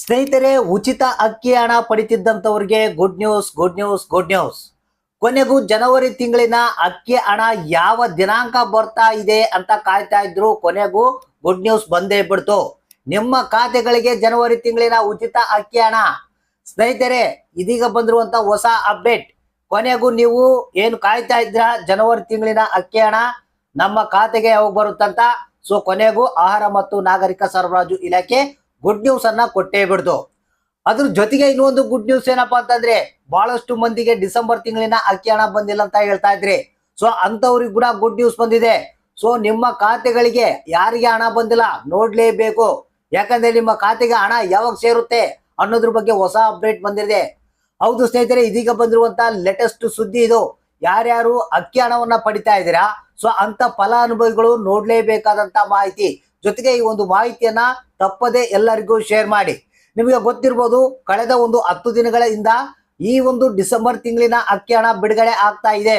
ಸ್ನೇಹಿತರೆ, ಉಚಿತ ಅಕ್ಕಿ ಹಣ ಪಡಿತಿದ್ದಂಥವ್ರಿಗೆ good news good news good news ಕೊನೆಗೂ ಜನವರಿ ತಿಂಗಳಿನ ಅಕ್ಕಿ ಹಣ ಯಾವ ದಿನಾಂಕ ಬರ್ತಾ ಇದೆ ಅಂತ ಕಾಯ್ತಾ ಇದ್ರು, ಕೊನೆಗೂ ಗುಡ್ ನ್ಯೂಸ್ ಬಂದೇ ಬಿಡ್ತು. ನಿಮ್ಮ ಖಾತೆಗಳಿಗೆ ಜನವರಿ ತಿಂಗಳಿನ ಉಚಿತ ಅಕ್ಕಿ ಹಣ. ಸ್ನೇಹಿತರೆ, ಇದೀಗ ಬಂದಿರುವಂತ ಹೊಸ ಅಪ್ಡೇಟ್ ಕೊನೆಗೂ ನೀವು ಏನು ಕಾಯ್ತಾ ಇದ್ರ ಜನವರಿ ತಿಂಗಳಿನ ಅಕ್ಕಿ ಹಣ ನಮ್ಮ ಖಾತೆಗೆ ಯಾವಾಗ ಬರುತ್ತಂತ? ಸೊ ಕೊನೆಗೂ ಆಹಾರ ಮತ್ತು ನಾಗರಿಕ ಸರಬರಾಜು ಇಲಾಖೆ ಗುಡ್ ನ್ಯೂಸ್ ಅನ್ನ ಕೊಟ್ಟೇ ಬಿಡ್ದು. ಅದ್ರ ಜೊತೆಗೆ ಇನ್ನೊಂದು ಗುಡ್ ನ್ಯೂಸ್ ಏನಪ್ಪಾ ಅಂತಂದ್ರೆ ಬಹಳಷ್ಟು ಮಂದಿಗೆ ಡಿಸೆಂಬರ್ ತಿಂಗಳಿನ ಅಕ್ಕಿ ಹಣ ಬಂದಿಲ್ಲ ಅಂತ ಹೇಳ್ತಾ ಇದ್ರಿ. ಸೊ ಅಂತವ್ರಿಗೆ ಕೂಡ ಗುಡ್ ನ್ಯೂಸ್ ಬಂದಿದೆ. ಸೊ ನಿಮ್ಮ ಖಾತೆಗಳಿಗೆ ಯಾರಿಗೆ ಹಣ ಬಂದಿಲ್ಲ ನೋಡ್ಲೇಬೇಕು. ಯಾಕಂದ್ರೆ ನಿಮ್ಮ ಖಾತೆಗೆ ಹಣ ಯಾವಾಗ ಸೇರುತ್ತೆ ಅನ್ನೋದ್ರ ಬಗ್ಗೆ ಹೊಸ ಅಪ್ಡೇಟ್ ಬಂದಿದೆ. ಹೌದು ಸ್ನೇಹಿತರೆ, ಇದೀಗ ಬಂದಿರುವಂತ ಲೇಟೆಸ್ಟ್ ಸುದ್ದಿ ಇದು. ಯಾರ್ಯಾರು ಅಕ್ಕಿ ಹಣವನ್ನ ಪಡಿತಾ ಇದ್ದೀರಾ? ಸೊ ಅಂತ ಫಲಾನುಭವಿಗಳು ನೋಡ್ಲೇಬೇಕಾದಂತ ಮಾಹಿತಿ. ಜೊತೆಗೆ ಈ ಒಂದು ಮಾಹಿತಿಯನ್ನ ತಪ್ಪದೆ ಎಲ್ಲರಿಗೂ ಶೇರ್ ಮಾಡಿ. ನಿಮಗೆ ಗೊತ್ತಿರ್ಬೋದು, ಕಳೆದ ಒಂದು ಹತ್ತು ದಿನಗಳಿಂದ ಈ ಒಂದು ಡಿಸೆಂಬರ್ ತಿಂಗಳಿನ ಅಕ್ಕಿ ಹಣ ಬಿಡುಗಡೆ ಆಗ್ತಾ ಇದೆ.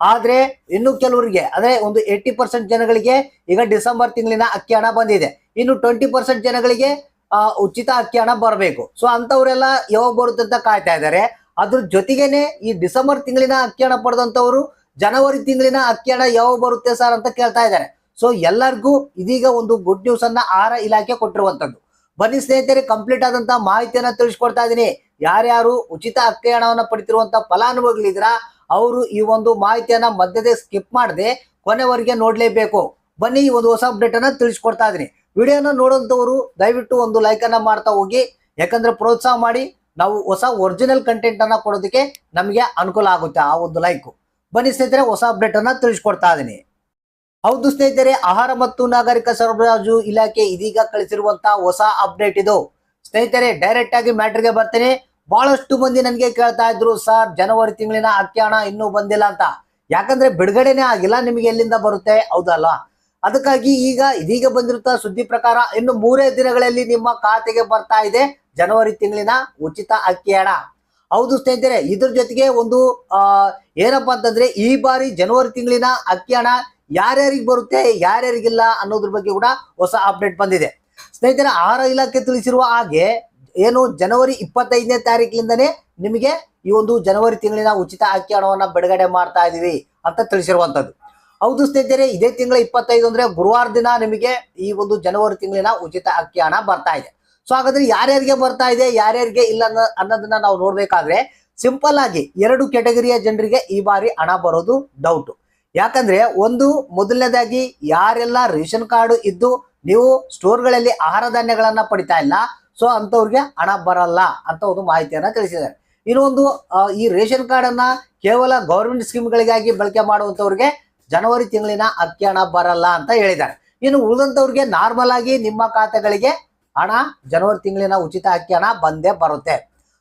ಆದ್ರೆ ಇನ್ನು ಕೆಲವರಿಗೆ, ಅಂದ್ರೆ ಒಂದು ಏಯ್ಟಿ ಪರ್ಸೆಂಟ್ ಜನಗಳಿಗೆ ಈಗ ಡಿಸೆಂಬರ್ ತಿಂಗಳಿನ ಅಕ್ಕಿ ಹಣ ಬಂದಿದೆ. ಇನ್ನು ಟ್ವೆಂಟಿ ಪರ್ಸೆಂಟ್ ಜನಗಳಿಗೆ ಉಚಿತ ಅಕ್ಕಿ ಹಣ ಬರಬೇಕು. ಸೊ ಅಂತವರೆಲ್ಲ ಯಾವಾಗ ಬರುತ್ತೆ ಅಂತ ಕಾಯ್ತಾ ಇದ್ದಾರೆ. ಅದ್ರ ಜೊತೆಗೇನೆ ಈ ಡಿಸೆಂಬರ್ ತಿಂಗಳಿನ ಅಕ್ಕಿ ಹಣ ಪಡೆದಂತವರು ಜನವರಿ ತಿಂಗಳಿನ ಅಕ್ಕಿ ಹಣ ಯಾವಾಗ ಬರುತ್ತೆ ಸರ್ ಅಂತ ಕೇಳ್ತಾ ಇದ್ದಾರೆ. ಸೊ ಎಲ್ಲರಿಗೂ ಇದೀಗ ಒಂದು ಗುಡ್ ನ್ಯೂಸ್ ಅನ್ನ ಆಹಾರ ಇಲಾಖೆ ಕೊಟ್ಟಿರುವಂತದ್ದು ಬನ್ನಿ ಸ್ನೇಹಿತರೆ ಕಂಪ್ಲೀಟ್ ಆದಂತಹ ಮಾಹಿತಿಯನ್ನ ತಿಳಿಸ್ಕೊಡ್ತಾ ಇದ್ದೀನಿ. ಯಾರ್ಯಾರು ಉಚಿತ ಅಕ್ಕಿ ಹಣವನ್ನು ಪಡಿತಿರುವಂತ ಫಲಾನುಭವಿಗಳಿದ್ರ ಅವರು ಈ ಒಂದು ಮಾಹಿತಿಯನ್ನ ಮಧ್ಯದೇ ಸ್ಕಿಪ್ ಮಾಡದೆ ಕೊನೆವರೆಗೆ ನೋಡ್ಲೇಬೇಕು. ಬನ್ನಿ ಈ ಒಂದು ಹೊಸ ಅಪ್ಡೇಟ್ ಅನ್ನ ತಿಳಿಸ್ಕೊಡ್ತಾ ಇದೀನಿ ವಿಡಿಯೋನ ನೋಡುವಂತವರು ದಯವಿಟ್ಟು ಒಂದು ಲೈಕ್ ಅನ್ನ ಮಾಡ್ತಾ ಹೋಗಿ. ಯಾಕಂದ್ರೆ ಪ್ರೋತ್ಸಾಹ ಮಾಡಿ, ನಾವು ಹೊಸ ಒರಿಜಿನಲ್ ಕಂಟೆಂಟ್ ಅನ್ನ ಕೊಡೋದಕ್ಕೆ ನಮಗೆ ಅನುಕೂಲ ಆಗುತ್ತೆ ಆ ಒಂದು ಲೈಕ್ ಬನ್ನಿ ಸ್ನೇಹಿತರೆ, ಹೊಸ ಅಪ್ಡೇಟ್ ಅನ್ನ ತಿಳಿಸ್ಕೊಡ್ತಾ ಇದೀನಿ ಹೌದು ಸ್ನೇಹಿತರೆ, ಆಹಾರ ಮತ್ತು ನಾಗರಿಕ ಸರಬರಾಜು ಇಲಾಖೆ ಇದೀಗ ಕಳಿಸಿರುವಂತಹ ಹೊಸ ಅಪ್ಡೇಟ್ ಇದು. ಸ್ನೇಹಿತರೆ ಡೈರೆಕ್ಟ್ ಆಗಿ ಮ್ಯಾಟ್ರಿಗೆ ಬರ್ತೇನೆ. ಬಹಳಷ್ಟು ಮಂದಿ ನನಗೆ ಕೇಳ್ತಾ ಇದ್ರು, ಸರ್, ಜನವರಿ ತಿಂಗಳಿನ ಅಕ್ಕಿ ಹಣ ಇನ್ನೂ ಬಂದಿಲ್ಲ ಅಂತ. ಯಾಕಂದ್ರೆ ಬಿಡುಗಡೆನೆ ಆಗಿಲ್ಲ, ನಿಮಗೆ ಎಲ್ಲಿಂದ ಬರುತ್ತೆ? ಹೌದಲ್ಲ. ಅದಕ್ಕಾಗಿ ಈಗ ಇದೀಗ ಬಂದಿರುತ್ತ ಸುದ್ದಿ ಪ್ರಕಾರ ಇನ್ನು ಮೂರೇ ದಿನಗಳಲ್ಲಿ ನಿಮ್ಮ ಖಾತೆಗೆ ಬರ್ತಾ ಇದೆ ಜನವರಿ ತಿಂಗಳಿನ ಉಚಿತ ಅಕ್ಕಿ ಹಣ. ಹೌದು ಸ್ನೇಹಿತರೆ, ಇದ್ರ ಜೊತೆಗೆ ಒಂದು ಏನಪ್ಪಾ ಅಂತಂದ್ರೆ ಈ ಬಾರಿ ಜನವರಿ ತಿಂಗಳಿನ ಅಕ್ಕಿ ಹಣ ಯಾರ್ಯಾರಿಗೆ ಬರುತ್ತೆ, ಯಾರ್ಯಾರಿಗಿಲ್ಲ ಅನ್ನೋದ್ರ ಬಗ್ಗೆ ಕೂಡ ಹೊಸ ಅಪ್ಡೇಟ್ ಬಂದಿದೆ. ಸ್ನೇಹಿತರೆ, ಆಹಾರ ಇಲಾಖೆ ತಿಳಿಸಿರುವ ಹಾಗೆ ಏನು ಜನವರಿ ಇಪ್ಪತ್ತೈದನೇ ತಾರೀಕಿನಿಂದನೇ ನಿಮಗೆ ಈ ಒಂದು ಜನವರಿ ತಿಂಗಳಿನ ಉಚಿತ ಅಕ್ಕಿ ಹಣವನ್ನು ಬಿಡುಗಡೆ ಮಾಡ್ತಾ ಇದೀವಿ ಅಂತ ತಿಳಿಸಿರುವಂಥದ್ದು. ಹೌದು ಸ್ನೇಹಿತರೆ, ಇದೇ ತಿಂಗಳ ಇಪ್ಪತ್ತೈದು ಅಂದ್ರೆ ಗುರುವಾರ ದಿನ ನಿಮಗೆ ಈ ಒಂದು ಜನವರಿ ತಿಂಗಳಿನ ಉಚಿತ ಅಕ್ಕಿ ಹಣ ಬರ್ತಾ ಇದೆ. ಸೊ ಹಾಗಾದ್ರೆ ಯಾರ್ಯಾರಿಗೆ ಬರ್ತಾ ಇದೆ, ಯಾರ್ಯಾರಿಗೆ ಇಲ್ಲ ಅನ್ನೋ, ಅನ್ನೋದನ್ನ ನಾವು ನೋಡಬೇಕಾದ್ರೆ ಸಿಂಪಲ್ ಆಗಿ ಎರಡು ಕೆಟಗರಿಯ ಜನರಿಗೆ ಈ ಬಾರಿ ಹಣ ಬರೋದು ಡೌಟ್ ಯಾಕಂದ್ರೆ ಒಂದು ಮೊದಲನೇದಾಗಿ ಯಾರೆಲ್ಲ ರೇಷನ್ ಕಾರ್ಡ್ ಇದ್ದು ನೀವು ಸ್ಟೋರ್ಗಳಲ್ಲಿ ಆಹಾರ ಧಾನ್ಯಗಳನ್ನ ಪಡಿತಾ ಇಲ್ಲ, ಸೊ ಅಂತವ್ರಿಗೆ ಹಣ ಬರಲ್ಲ ಅಂತ ಒಂದು ಮಾಹಿತಿಯನ್ನ ತಿಳಿಸಿದ್ದಾರೆ. ಇನ್ನೊಂದು ಈ ರೇಷನ್ ಕಾರ್ಡ್ ಅನ್ನ ಕೇವಲ ಗೌರ್ಮೆಂಟ್ ಸ್ಕೀಮ್ಗಳಿಗಾಗಿ ಬಳಕೆ ಮಾಡುವಂತವ್ರಿಗೆ ಜನವರಿ ತಿಂಗಳಿನ ಅಕ್ಕಿ ಹಣ ಬರಲ್ಲ ಅಂತ ಹೇಳಿದ್ದಾರೆ. ಇನ್ನು ಉಳಿದಂತವ್ರಿಗೆ ನಾರ್ಮಲ್ ಆಗಿ ನಿಮ್ಮ ಖಾತೆಗಳಿಗೆ ಹಣ ಜನವರಿ ತಿಂಗಳಿನ ಉಚಿತ ಅಕ್ಕಿ ಹಣ ಬಂದೇ ಬರುತ್ತೆ.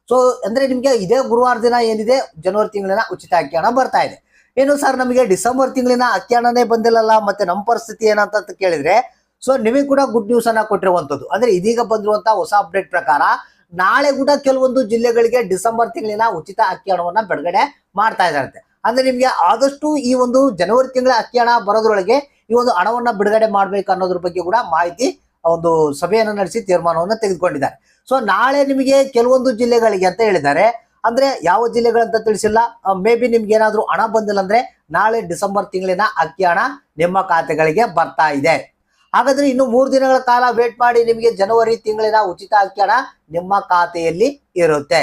ಸೊ, ಅಂದ್ರೆ ನಿಮಗೆ ಇದೇ ಗುರುವಾರ ದಿನ ಏನಿದೆ? ಜನವರಿ ತಿಂಗಳಿನ ಉಚಿತ ಅಕ್ಕಿ ಹಣ ಬರ್ತಾ ಇದೆ. ಏನು ಸರ್ ನಮಗೆ ಡಿಸೆಂಬರ್ ತಿಂಗಳಿನ ಅಕ್ಕಿ ಬಂದಿಲ್ಲಲ್ಲ, ಮತ್ತೆ ನಮ್ಮ ಪರಿಸ್ಥಿತಿ ಏನಂತ ಕೇಳಿದ್ರೆ ಸೊ ನಿಮಗೆ ಕೂಡ ಗುಡ್ ನ್ಯೂಸ್ ಅನ್ನ ಕೊಟ್ಟಿರುವಂತದ್ದು. ಅಂದ್ರೆ ಇದೀಗ ಬಂದಿರುವಂತಹ ಹೊಸ ಅಪ್ಡೇಟ್ ಪ್ರಕಾರ, ನಾಳೆ ಕೂಡ ಕೆಲವೊಂದು ಜಿಲ್ಲೆಗಳಿಗೆ ಡಿಸೆಂಬರ್ ತಿಂಗಳಿನ ಉಚಿತ ಅಕ್ಕಿ ಬಿಡುಗಡೆ ಮಾಡ್ತಾ ಇದ್ದಾರೆ ಅಂದ್ರೆ ನಿಮ್ಗೆ ಆದಷ್ಟು ಈ ಒಂದು ಜನವರಿ ತಿಂಗಳ ಅಕ್ಕಿ ಹಣ ಬರೋದ್ರೊಳಗೆ ಈ ಒಂದು ಹಣವನ್ನ ಬಿಡುಗಡೆ ಮಾಡ್ಬೇಕು ಅನ್ನೋದ್ರ ಬಗ್ಗೆ ಕೂಡ ಮಾಹಿತಿ ಒಂದು ಸಭೆಯನ್ನು ನಡೆಸಿ ತೀರ್ಮಾನವನ್ನು ತೆಗೆದುಕೊಂಡಿದ್ದಾರೆ. ಸೊ ನಾಳೆ ನಿಮಗೆ ಕೆಲವೊಂದು ಜಿಲ್ಲೆಗಳಿಗೆ ಅಂತ ಹೇಳಿದ್ದಾರೆ ಅಂದ್ರೆ ಯಾವ ಜಿಲ್ಲೆಗಳಂತ ತಿಳಿಸಿಲ್ಲ. ಮೇ ಬಿ ನಿಮ್ಗೆ ಏನಾದ್ರೂ ಹಣ ಬಂದಿಲ್ಲ ಅಂದ್ರೆ ನಾಳೆ ಡಿಸೆಂಬರ್ ತಿಂಗಳಿನ ಅಕ್ಕಿ ಹಣ ನಿಮ್ಮ ಖಾತೆಗಳಿಗೆ ಬರ್ತಾ ಇದೆ. ಹಾಗಾದ್ರೆ ಇನ್ನು ಮೂರು ದಿನಗಳ ಕಾಲ ವೇಟ್ ಮಾಡಿ ನಿಮಗೆ ಜನವರಿ ತಿಂಗಳಿನ ಉಚಿತ ಅಕ್ಕಿ ಹಣ ನಿಮ್ಮ ಖಾತೆಯಲ್ಲಿ ಇರುತ್ತೆ.